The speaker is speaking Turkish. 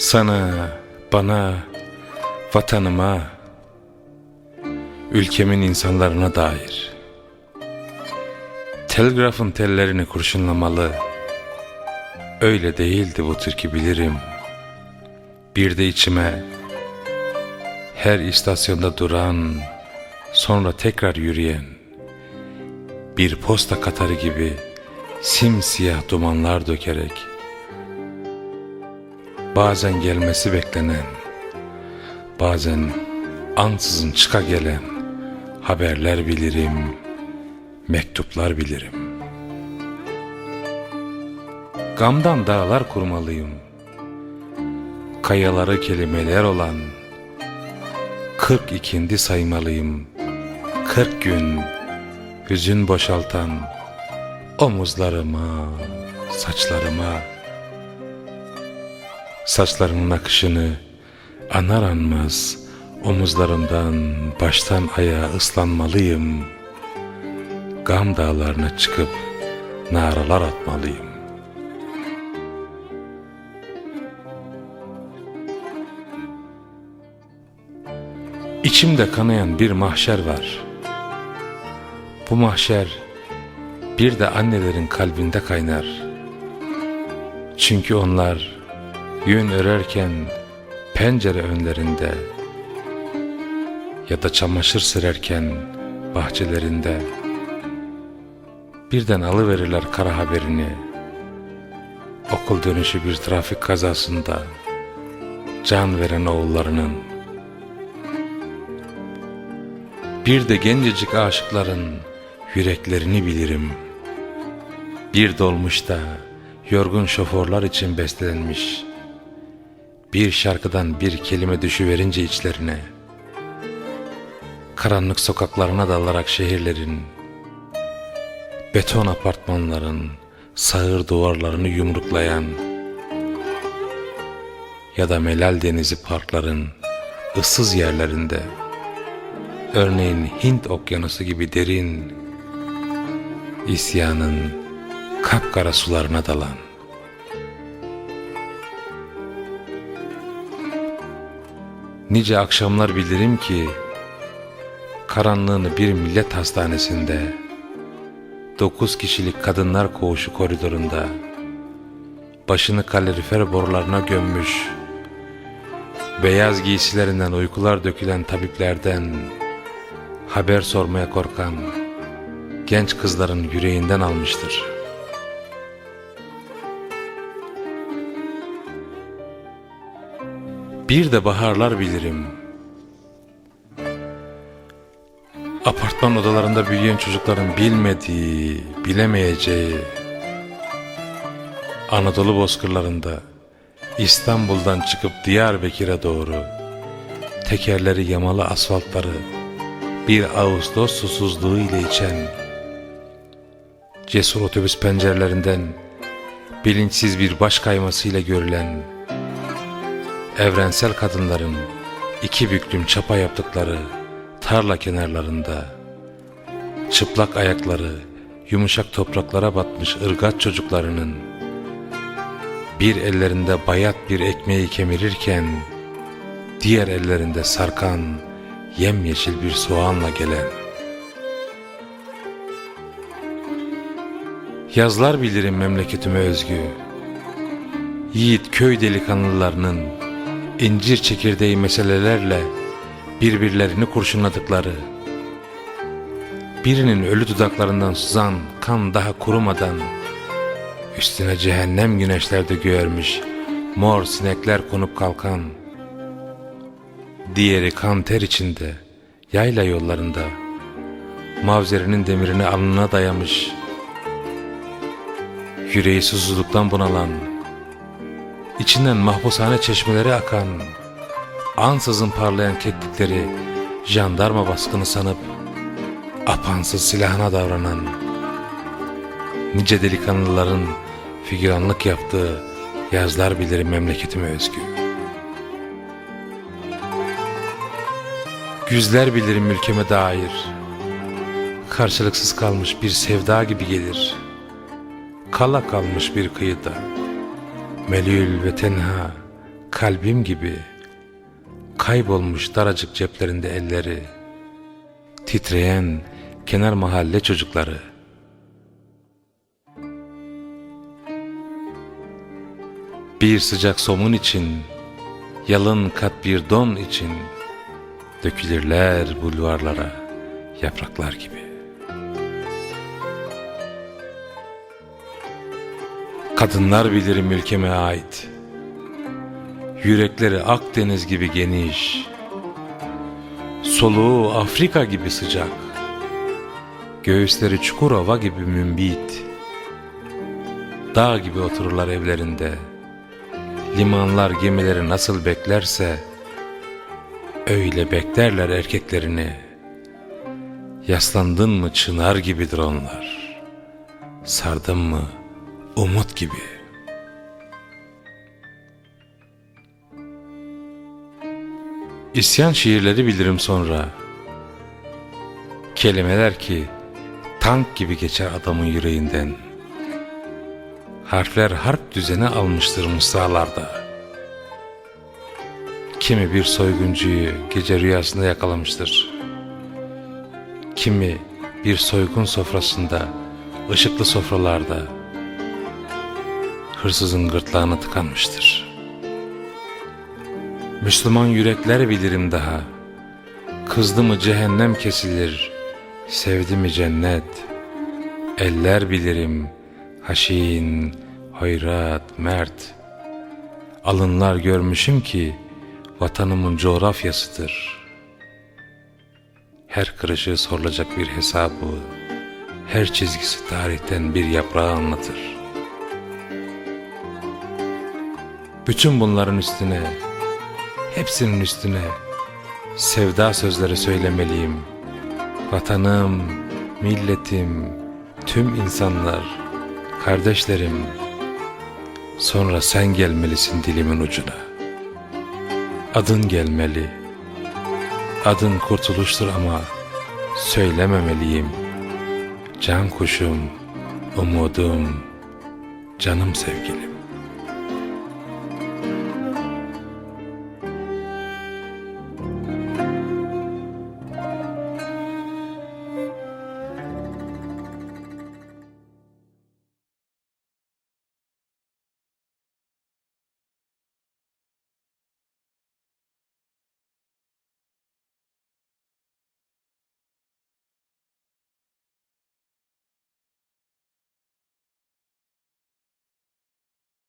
Sana, bana, vatanıma, ülkemin insanlarına dair. Telgrafın tellerini kurşunlamalı. Öyle değildi bu türkü bilirim. Bir de içime her istasyonda duran, sonra tekrar yürüyen bir posta katarı gibi simsiyah dumanlar dökerek bazen gelmesi beklenen, bazen ansızın çıka gelen haberler bilirim, mektuplar bilirim. Gamdan dağlar kurmalıyım, kayaları kelimeler olan, kırk ikindi saymalıyım, kırk gün hüzün boşaltan omuzlarıma, saçlarıma, Saçlarının akışını anar anmaz omuzlarımdan baştan ayağa ıslanmalıyım. Gam dağlarına çıkıp naralar atmalıyım. İçimde kanayan bir mahşer var. Bu mahşer bir de annelerin kalbinde kaynar. Çünkü onlar Yün örerken pencere önlerinde ya da çamaşır sürerken bahçelerinde birden alıverirler kara haberini. Okul dönüşü bir trafik kazasında can veren oğullarının bir de gencecik aşıkların yüreklerini bilirim. Bir dolmuşta yorgun şoförler için beslenmiş bir şarkıdan bir kelime düşüverince içlerine, karanlık sokaklarına dalarak şehirlerin, beton apartmanların sağır duvarlarını yumruklayan ya da Melal Denizi parkların ıssız yerlerinde, örneğin Hint okyanusu gibi derin, isyanın kapkara sularına dalan, Nice akşamlar bilirim ki karanlığını bir millet hastanesinde dokuz kişilik kadınlar koğuşu koridorunda başını kalorifer borularına gömmüş beyaz giysilerinden uykular dökülen tabiplerden haber sormaya korkan genç kızların yüreğinden almıştır.'' Bir de baharlar bilirim. Apartman odalarında büyüyen çocukların bilmediği, bilemeyeceği, Anadolu bozkırlarında İstanbul'dan çıkıp Diyarbakır'a doğru tekerleri yamalı asfaltları bir Ağustos susuzluğu ile içen cesur otobüs pencerelerinden bilinçsiz bir baş kaymasıyla görülen evrensel kadınların iki büklüm çapa yaptıkları tarla kenarlarında çıplak ayakları yumuşak topraklara batmış ırgat çocuklarının bir ellerinde bayat bir ekmeği kemirirken diğer ellerinde sarkan yemyeşil bir soğanla gelen. Yazlar bilirim memleketime özgü Yiğit köy delikanlılarının incir çekirdeği meselelerle birbirlerini kurşunladıkları, birinin ölü dudaklarından sızan kan daha kurumadan, üstüne cehennem güneşlerde görmüş mor sinekler konup kalkan, diğeri kan ter içinde, yayla yollarında, mavzerinin demirini alnına dayamış, yüreği susuzluktan bunalan, içinden mahpushane çeşmeleri akan, ansızın parlayan keklikleri jandarma baskını sanıp apansız silahına davranan, nice delikanlıların figüranlık yaptığı yazlar bilirim memleketime özgü. Güzler bilirim ülkeme dair, karşılıksız kalmış bir sevda gibi gelir, kala kalmış bir kıyıda melül ve tenha kalbim gibi kaybolmuş daracık ceplerinde elleri, titreyen kenar mahalle çocukları. Bir sıcak somun için, yalın kat bir don için dökülürler bulvarlara yapraklar gibi. Kadınlar bilirim ülkeme ait. Yürekleri Akdeniz gibi geniş. Soluğu Afrika gibi sıcak. Göğüsleri Çukurova gibi mümbit. Dağ gibi otururlar evlerinde. Limanlar gemileri nasıl beklerse öyle beklerler erkeklerini. Yaslandın mı çınar gibidir onlar. Sardın mı umut gibi. İsyan şiirleri bilirim sonra. Kelimeler ki tank gibi geçer adamın yüreğinden. Harfler harp düzeni almıştır mısralarda. Kimi bir soyguncuyu gece rüyasında yakalamıştır. Kimi bir soygun sofrasında, ışıklı sofralarda hırsızın gırtlağına tıkanmıştır. Müslüman yürekler bilirim daha. Kızdı mı cehennem kesilir, sevdi mi cennet. Eller bilirim, haşin, hayrat, mert. Alınlar görmüşüm ki vatanımın coğrafyasıdır. Her kırışı sorulacak bir hesabı, her çizgisi tarihten bir yaprağı anlatır. Bütün bunların üstüne, hepsinin üstüne sevda sözleri söylemeliyim. Vatanım, milletim, tüm insanlar, kardeşlerim. Sonra sen gelmelisin dilimin ucuna. Adın gelmeli. Adın kurtuluştur ama söylememeliyim. Can kuşum, umudum, canım sevgilim.